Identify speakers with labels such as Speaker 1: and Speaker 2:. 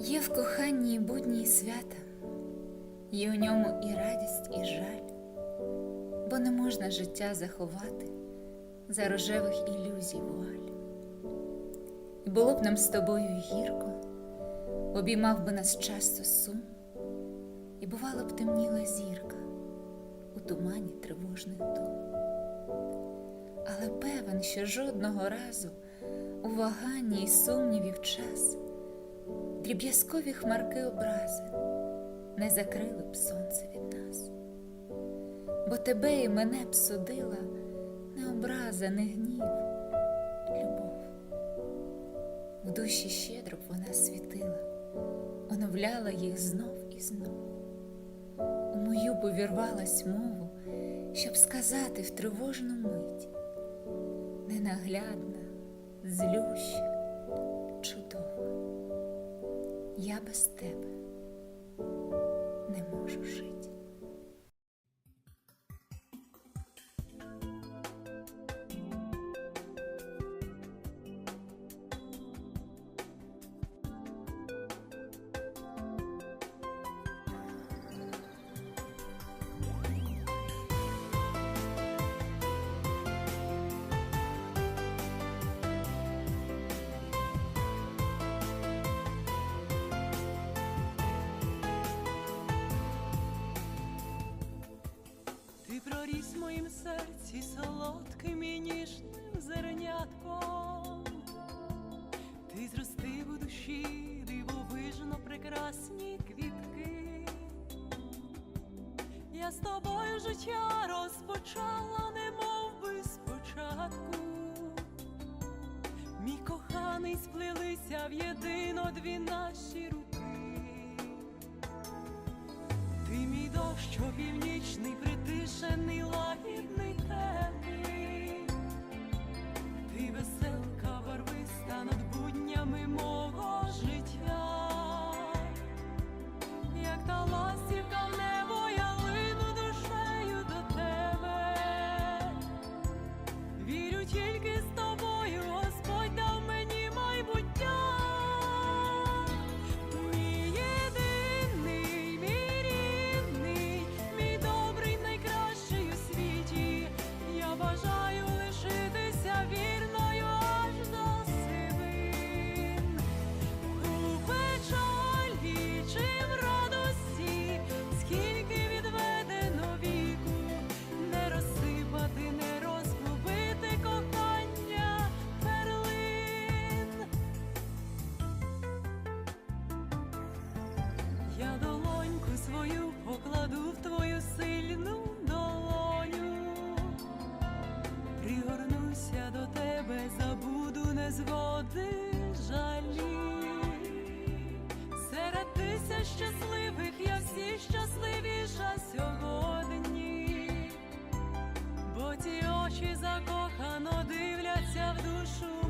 Speaker 1: Є в коханні і будні і свята, є у ньому і радість, і жаль, бо не можна життя заховати за рожевих ілюзій вуаль. І було б нам з тобою гірко, обіймав би нас часто сум, і бувало б темніла зірка у тумані тривожних дум. Але певен, що жодного разу у ваганні й сумнівів час дріб'язкові хмарки образи не закрили б сонце від нас, бо тебе і мене б судила не образа, не гнів, любов. В душі щедро б вона світила, оновляла їх знов і знов. У мою б увірвалась мову, щоб сказати в тривожну мить ненаглядна, злюща, чудова. Я без тебе не можу жити.
Speaker 2: Моїм серці солодким і ніжним зернятком. Ти зростив у душі дивовижно прекрасні квітки. Я з тобою життя розпочала, немов би спочатку. Мій коханий сплелися в єдино дві наші руки. Ти мій дощ північний, притишений, буднями мого очі закохано дивляться в душу.